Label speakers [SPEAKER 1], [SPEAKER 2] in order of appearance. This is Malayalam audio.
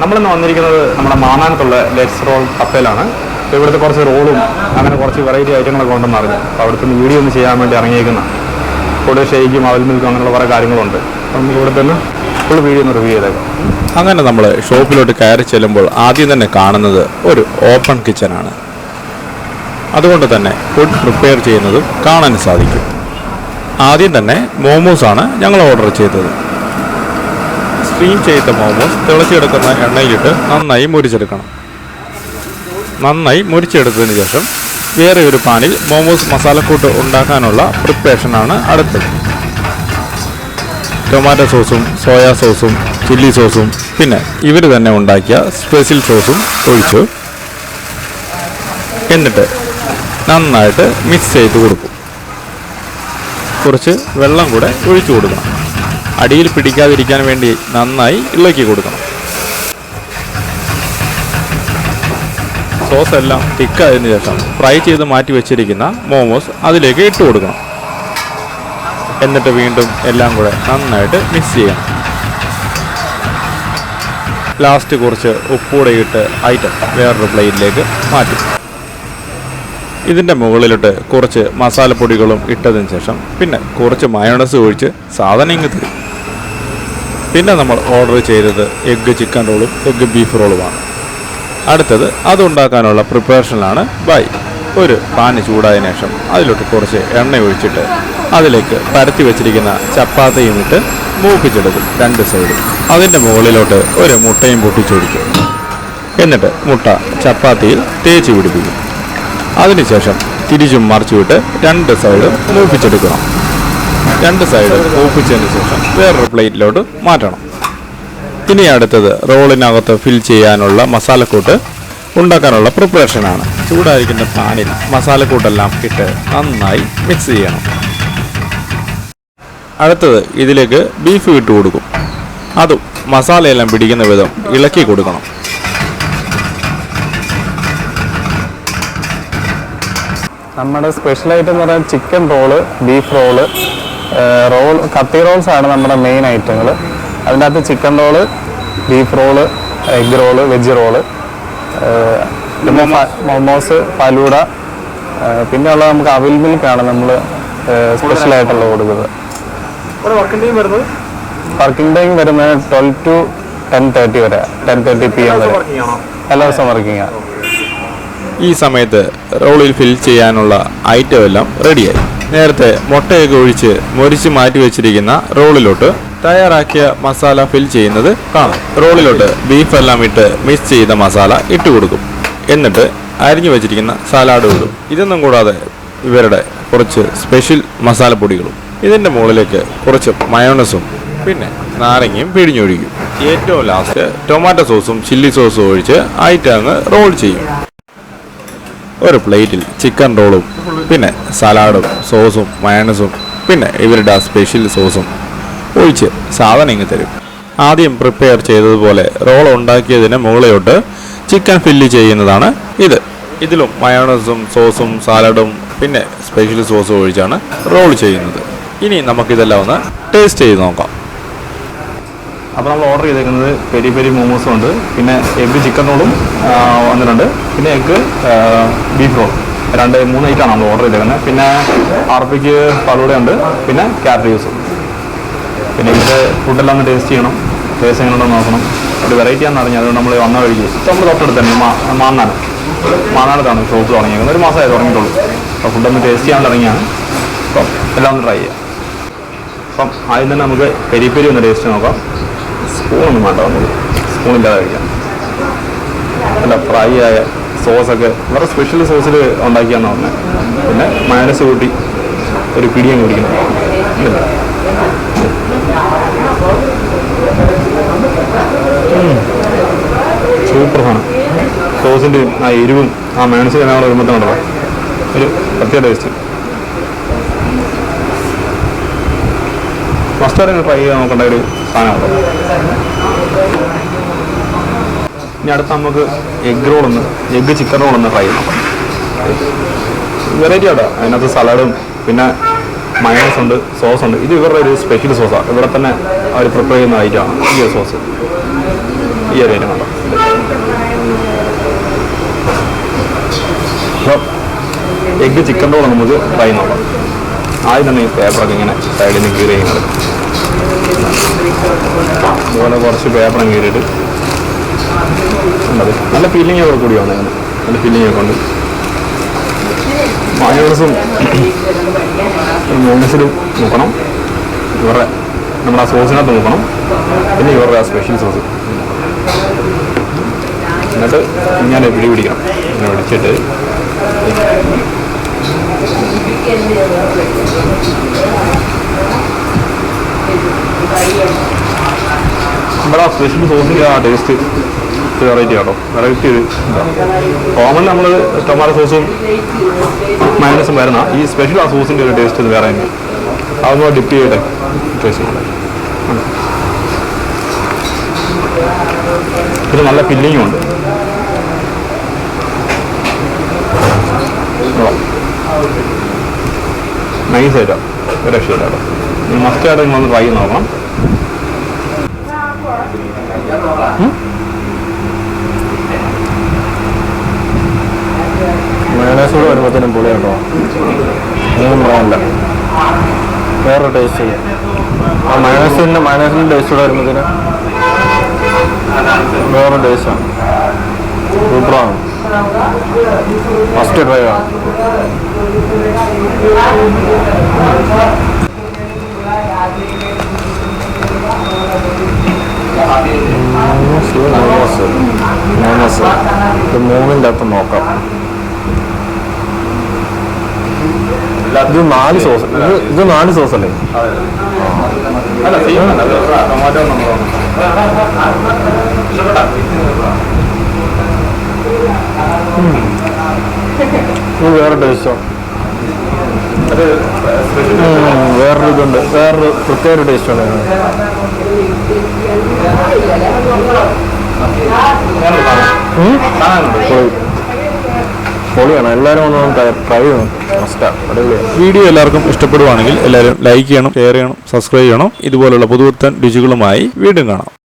[SPEAKER 1] നമ്മളിന്ന് വന്നിരിക്കുന്നത് നമ്മുടെ മാമാനത്തുള്ള ലെറ്റ്സ് റോൾ കപ്പയിലാണ്. അപ്പോൾ ഇവിടുത്തെ കുറച്ച് റോളും അങ്ങനെ കുറച്ച് വെറൈറ്റി ഐറ്റങ്ങളൊക്കെ ഉണ്ടെന്ന് അറിഞ്ഞു. അപ്പോൾ അവിടുത്തെ വീഡിയോ ഒന്ന് ചെയ്യാൻ വേണ്ടി ഇറങ്ങിയേക്കുന്ന കൂടുതൽ ഷെയ്ക്കും അവൽ മിൽക്കും അങ്ങനെയുള്ള കുറേ കാര്യങ്ങളുണ്ട്. അപ്പം നമുക്ക് ഇവിടെ തന്നെ ഫുൾ വീഡിയോ ഒന്ന് റിവ്യൂ ചെയ്തേക്കാം.
[SPEAKER 2] അങ്ങനെ നമ്മൾ ഷോപ്പിലോട്ട് കയറി ചെല്ലുമ്പോൾ ആദ്യം തന്നെ കാണുന്നത് ഒരു ഓപ്പൺ കിച്ചനാണ് അതുകൊണ്ട് തന്നെ ഫുഡ് പ്രിപ്പയർ ചെയ്യുന്നതും കാണാൻ സാധിക്കും. ആദ്യം തന്നെ മോമോസാണ് ഞങ്ങൾ ഓർഡർ ചെയ്തത്. സ്റ്റീം ചെയ്ത മോമോസ് തിളച്ചെടുക്കുന്ന എണ്ണയിലിട്ട് നന്നായി മുരിച്ചെടുക്കണം. നന്നായി മുരിച്ചെടുത്തതിന് ശേഷം വേറെ ഒരു പാനിൽ മോമോസ് മസാലക്കൂട്ട് ഉണ്ടാക്കാനുള്ള പ്രിപ്പറേഷനാണ് അടുത്തത്. ടൊമാറ്റോ സോസും സോയാ സോസും ചില്ലി സോസും പിന്നെ ഇവർ തന്നെ ഉണ്ടാക്കിയ സ്പെഷ്യൽ സോസും ഒഴിച്ചു എന്നിട്ട് നന്നായിട്ട് മിക്സ് ചെയ്ത് കൊടുക്കും. കുറച്ച് വെള്ളം കൂടെ ഒഴിച്ചു കൊടുക്കണം. അടിയിൽ പിടിക്കാതിരിക്കാൻ വേണ്ടി നന്നായി ഇളക്കി കൊടുക്കണം. സോസ് എല്ലാം തിക്കായതിനു ശേഷം ഫ്രൈ ചെയ്ത് മാറ്റി വെച്ചിരിക്കുന്ന മോമോസ് അതിലേക്ക് ഇട്ട് കൊടുക്കണം. എന്നിട്ട് വീണ്ടും എല്ലാം കൂടെ നന്നായിട്ട് മിക്സ് ചെയ്യണം. ലാസ്റ്റ് കുറച്ച് ഉപ്പൂടെ ഇട്ട് ഐറ്റം വേറൊരു പ്ലേറ്റിലേക്ക് മാറ്റും. ഇതിന്റെ മുകളിലിട്ട് കുറച്ച് മസാലപ്പൊടികളും ഇട്ടതിന് ശേഷം പിന്നെ കുറച്ച് മയോണസ് ഒഴിച്ച് സാധനം ഇങ്ങ് തരും. പിന്നെ നമ്മൾ ഓർഡർ ചെയ്തത് എഗ്ഗ് ചിക്കൻ റോളും എഗ്ഗ് ബീഫ് റോളുമാണ് അടുത്തത് അതുണ്ടാക്കാനുള്ള പ്രിപ്പറേഷനിലാണ് ബൈ. ഒരു പാന് ചൂടായതിനു ശേഷം അതിലോട്ട് കുറച്ച് എണ്ണ ഒഴിച്ചിട്ട് അതിലേക്ക് പരത്തി വെച്ചിരിക്കുന്ന ചപ്പാത്തിയും ഇട്ട് മൂപ്പിച്ചെടുക്കും രണ്ട് സൈഡും അതിന്റെ മുകളിലോട്ട് ഒരു മുട്ടയും പൊട്ടിച്ചൊടിക്കും. എന്നിട്ട് മുട്ട ചപ്പാത്തിയിൽ തേച്ച് പിടിപ്പിക്കും. അതിനുശേഷം തിരിച്ചും മറിച്ചുവിട്ട് രണ്ട് സൈഡും മൂപ്പിച്ചെടുക്കണം. രണ്ട് സൈഡും മൂപ്പിച്ചതിന് ശേഷം വേറൊരു പ്ലേറ്റിലോട്ട് മാറ്റണം. ഇനി അടുത്തത് റോളിനകത്ത് ഫിൽ ചെയ്യാനുള്ള മസാലക്കൂട്ട് ഉണ്ടാക്കാനുള്ള പ്രിപ്പറേഷനാണ് ചൂടായിരിക്കുന്ന പാനിൽ മസാലക്കൂട്ടെല്ലാം ഇട്ട് നന്നായി മിക്സ് ചെയ്യണം. അടുത്തത് ഇതിലേക്ക് ബീഫ് ഇട്ട് കൊടുക്കും. അതും മസാലയെല്ലാം പിടിക്കുന്ന വിധം ഇളക്കി കൊടുക്കണം.
[SPEAKER 1] നമ്മുടെ സ്പെഷ്യൽ ഐറ്റം എന്ന് പറയുന്നത് chicken roll beef roll roll kathi rolls ആണ് നമ്മുടെ മെയിൻ ഐറ്റങ്ങൾ അതിന്റെ അകത്ത് chicken roll beef roll egg roll veg roll പിന്നെ മൊമോസ് ഫലൂഡ പിന്നെ ഉള്ളത് നമുക്ക് അവിൽ മിൽക്കാണ് നമ്മൾ സ്പെഷ്യൽ ആയിട്ടുള്ള കൊടുക്കുന്നത്. വർക്കിംഗ് ടൈം വരുന്നത്? ട്വൽവ് ടു ടെൻ തേർട്ടി വരെ ടെൻ തേർട്ടി പി എം വരെ. എല്ലാ ദിവസവും വർക്കിംഗ് ആണ്
[SPEAKER 2] ഈ സമയത്ത് റോളിൽ ഫിൽ ചെയ്യാനുള്ള ഐറ്റം എല്ലാം റെഡിയായി നേരത്തെ മുട്ടയൊക്കെ ഒഴിച്ച് മൊരിച്ച് മാറ്റി വെച്ചിരിക്കുന്ന റോളിലോട്ട് തയ്യാറാക്കിയ മസാല ഫിൽ ചെയ്യുന്നത് കാണാം. റോളിലോട്ട് ബീഫ് എല്ലാം ഇട്ട് മിക്സ് ചെയ്ത മസാല ഇട്ട് കൊടുക്കും. എന്നിട്ട് അരിഞ്ഞു വെച്ചിരിക്കുന്ന സലാഡ് ഇടും. ഇതൊന്നും കൂടാതെ ഇവരുടെ കുറച്ച് സ്പെഷ്യൽ മസാലപ്പൊടികളും ഇതിന്റെ മുകളിലേക്ക് കുറച്ച് മയോണസും പിന്നെ നാരങ്ങയും പിഴിഞ്ഞൊഴിക്കും. ഏറ്റവും ലാസ്റ്റ് ടൊമാറ്റോ സോസും ചില്ലി സോസും ഒഴിച്ച് ആയിട്ട് അങ്ങ് റോൾ ചെയ്യും. ഒരു പ്ലേറ്റിൽ ചിക്കൻ റോളും പിന്നെ സലാഡും സോസും മയണസും പിന്നെ ഇവരുടെ ആ സ്പെഷ്യൽ സോസും ഒഴിച്ച് സാധനം ഇങ്ങ് തരും. ആദ്യം പ്രിപ്പയർ ചെയ്തതുപോലെ റോൾ ഉണ്ടാക്കിയതിന് മുകളിലോട്ട് ചിക്കൻ ഫില്ല് ചെയ്യുന്നതാണ് ഇത്. ഇതിലും മയോണസും സോസും സാലഡും പിന്നെ സ്പെഷ്യൽ സോസും ഒഴിച്ചാണ് റോൾ ചെയ്യുന്നത്. ഇനി നമുക്കിതെല്ലാം ഒന്ന് ടേസ്റ്റ് ചെയ്ത് നോക്കാം.
[SPEAKER 1] അപ്പോൾ നമ്മൾ ഓർഡർ ചെയ്തേക്കുന്നത് പെരി പെരി മോമോസും ഉണ്ട്. പിന്നെ എഗ് ചിക്കൻ റോളും വന്നിട്ടുണ്ട്. പിന്നെ എഗ് ബീഫ് റോൾ രണ്ട് മൂന്ന് ഐറ്റമാണ് നമ്മൾ ഓർഡർ ചെയ്തേക്കുന്നത്. പിന്നെ ആർപ്പിക്ക് ഫലൂടെ ഉണ്ട്. പിന്നെ ക്യാരറ്റ് ജ്യൂസും പിന്നെ ഇത് ഫുഡെല്ലാം ഒന്ന് ടേസ്റ്റ് ചെയ്യണം. ടേസ്റ്റ് എങ്ങനെയുണ്ടോ നോക്കണം. ഒരു വെറൈറ്റി ആണെന്ന് അറിഞ്ഞു അതുകൊണ്ട് നമ്മൾ വന്ന വഴിക്ക്. നമ്മൾ തൊട്ടടുത്ത് തന്നെ മാ മാന്നാണ് മാന്നാടത്താണ് ഷോപ്പ് തുടങ്ങിയത് ഒരു മാസമായി തുടങ്ങിയിട്ടുള്ളൂ. അപ്പോൾ ഫുഡൊന്ന് ടേസ്റ്റ് ചെയ്യാൻ തുടങ്ങിയാണ്. അപ്പം എല്ലാം ഒന്ന് ട്രൈ ചെയ്യാം. അപ്പം ആദ്യം തന്നെ നമുക്ക് പെരി പെരി ഒന്ന് ടേസ്റ്റ് നോക്കാം. സ്പൂണൊന്നും വേണ്ട നമുക്ക് സ്പൂണില്ലാതെ കഴിക്കാം. നല്ല ഫ്രൈ ആയ സോസൊക്കെ വേറെ സ്പെഷ്യൽ സോസിൽ ഉണ്ടാക്കിയാന്ന് പറഞ്ഞത് പിന്നെ മയനസ് കൂട്ടി ഒരു പിടിയും കുടിക്കണം. സൂപ്പർ സാധനം. സോസിന്റെ ആ എരിവും ആ മയനസ് ഞങ്ങൾ ഒരുമ്പത്തുണ്ടല്ലോ ഒരു പ്രത്യേക ടേസ്റ്റ് ആയിട്ട് ട്രൈ ചെയ്യാൻ നോക്കേണ്ട ഒരു സാധനമാണ് ഇനി അടുത്ത് നമുക്ക് എഗ് റോൾ ഒന്ന് എഗ് ചിക്കൻ റോൾ ഒന്ന് ട്രൈ ചെയ്യണം വെറൈറ്റി ആട്ടോ. അതിനകത്ത് സലാഡും പിന്നെ മയോസ് ഉണ്ട് സോസ് ഉണ്ട്. ഇത് ഇവരുടെ ഒരു സ്പെഷ്യൽ സോസാണ് ഇവിടെ തന്നെ അവർ പ്രിപ്പയർ ചെയ്യുന്ന ഐറ്റമാണ് ഈ ഒരു സോസ് ഈ ഒരു ഐറ്റം കണ്ടോ എഗ് ചിക്കൻ റോൾ നമുക്ക് ട്രൈ നോക്കാം. ആദ്യം തന്നെ ഈ പേപ്പറൊക്കെ ഇങ്ങനെ സൈഡിൽ നിന്ന് കീറി എടുക്കും അതുപോലെ കുറച്ച് പേപ്പറും കീറിയിട്ട്. ഉണ്ടത്. നല്ല ഫീലിംഗ് ഒക്കെ കൂടി വന്നു നല്ല ഫീലിംഗ് ഒക്കെ ഉണ്ട്. മയോണസും മോണസിലും നോക്കണം. ഇവരുടെ നമ്മുടെ ആ സോസിനകത്ത് നോക്കണം. പിന്നെ ഇവരുടെ ആ സ്പെഷ്യൽ സോസ് എന്നിട്ട് ഞാൻ പിടി പിടിക്കണം? ഇങ്ങനെ പിടിച്ചിട്ട്. നമ്മുടെ സ്പെഷ്യൽ സോസിന്റെ ആ ടേസ്റ്റ് വെറൈറ്റി ആണോ? വെറൈറ്റി കോമൺ നമ്മൾ ടൊമാറ്റോ സോസും മൈനസും വരുന്ന. ഈ സ്പെഷ്യൽ ആ സോസിന്റെ ഒരു ടേസ്റ്റ് ഇത് വേറെ തന്നെ അതൊന്ന് ഡിപ്പ് ചെയ്യട്ടെ? ടേസ്റ്റ് ഇത് നല്ല ഫില്ലിങ്ങും ഉണ്ട്. നൈസായിട്ടാണ് ഒരു രക്ഷയില്ല നിങ്ങൾ ഒന്ന് ട്രൈ ചെയ്ത് നോക്കണം
[SPEAKER 3] മയണൈസ് വരുമ്പോഴത്തേനും വരുമ്പോഴത്തേനും പൊളിയുണ്ടോ? ഒന്നും പറയാനില്ല വേറൊരു ടേസ്റ്റ് ആ മയണൈസിന്റെ മയണൈസിന്റെ ടേസ്റ്റോട് വരുമ്പോഴത്തേനും വേറൊരു ടേസ്റ്റാണ് സൂപ്പറാണ്. ഫസ്റ്റ് ട്രൈ മൂന്നിന്റെ അകത്ത് നോക്കാം ഇത് നാല് സോസ് ഇത് നാല് സോസ് അല്ലേ? ഇത് വേറെ ടേസ്റ്റോ വേറൊരു ഇതുണ്ട് വേറൊരു പ്രത്യേക ടേസ്റ്റ് ഉണ്ട്. പൊളിയാണ്. എല്ലാവരും ഒന്ന് ട്രൈ ചെയ്യണം.
[SPEAKER 2] വീഡിയോ എല്ലാവർക്കും ഇഷ്ടപ്പെടുവാണെങ്കിൽ എല്ലാവരും ലൈക്ക് ചെയ്യണം ഷെയർ ചെയ്യണം സബ്സ്ക്രൈബ് ചെയ്യണം. ഇതുപോലുള്ള പുതുപുത്തൻ രുചികളുമായി വീണ്ടും കാണാം.